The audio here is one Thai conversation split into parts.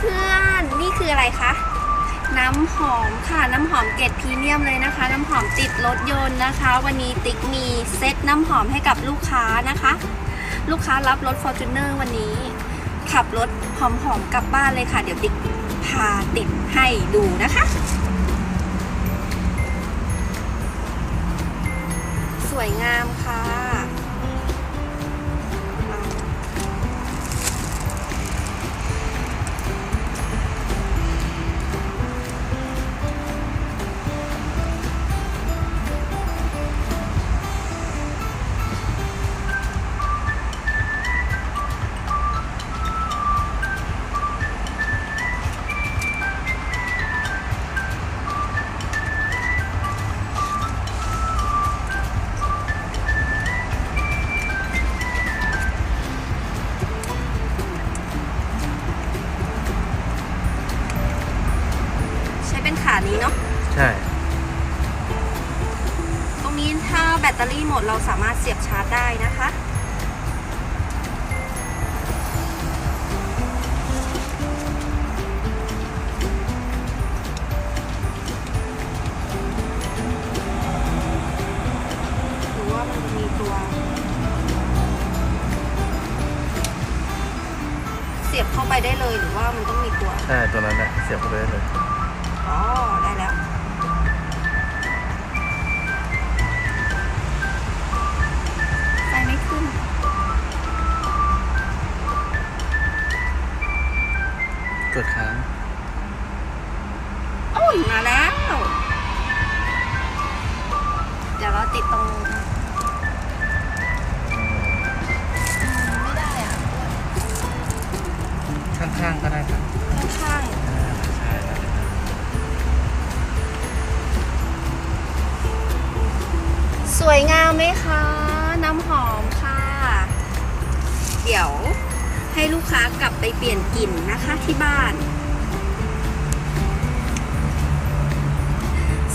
เพื่อนๆ นี่คืออะไรคะ น้ำหอมค่ะ น้ำหอมเกรดพรีเมียมเลยนะคะ น้ำหอมติดรถยนต์นะคะ วันนี้ติ๊กมีเซตน้ำหอมให้กับลูกค้านะคะ ลูกค้ารับรถ f o r t u n e r วันนี้ ขับรถหอมๆกลับบ้านเลยค่ะ เดี๋ยวติ๊กพาติดให้ดูนะคะ สวยงามค่ะานี้เนาะใช่ ตรงนี้ถ้าแบตเตอรี่หมดเราสามารถเสียบชาร์จได้นะคะหรือว่ามันจะมีตัวเสียบเข้าไปได้เลยหรือว่ามันต้องมีตัว ใช่ ตัวนั้นแหละเสียบเข้าไปได้เลย อ๋อ ได้แล้ว ไฟไม่ขึ้น กดค้างโอ้ยมาแล้ว เดี๋ยวเราติดตรงไม่ได้อะข้างๆก็ได้ครับ ข้างใสวยงามไหมคะ น้ำหอมค่ะ เดี๋ยวให้ลูกค้ากลับไปเปลี่ยนกลิ่นนะคะที่บ้าน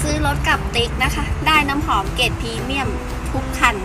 ซื้อรถกับติ๊กนะคะ ได้น้ำหอมเกรดพรีเมียมทุกคัน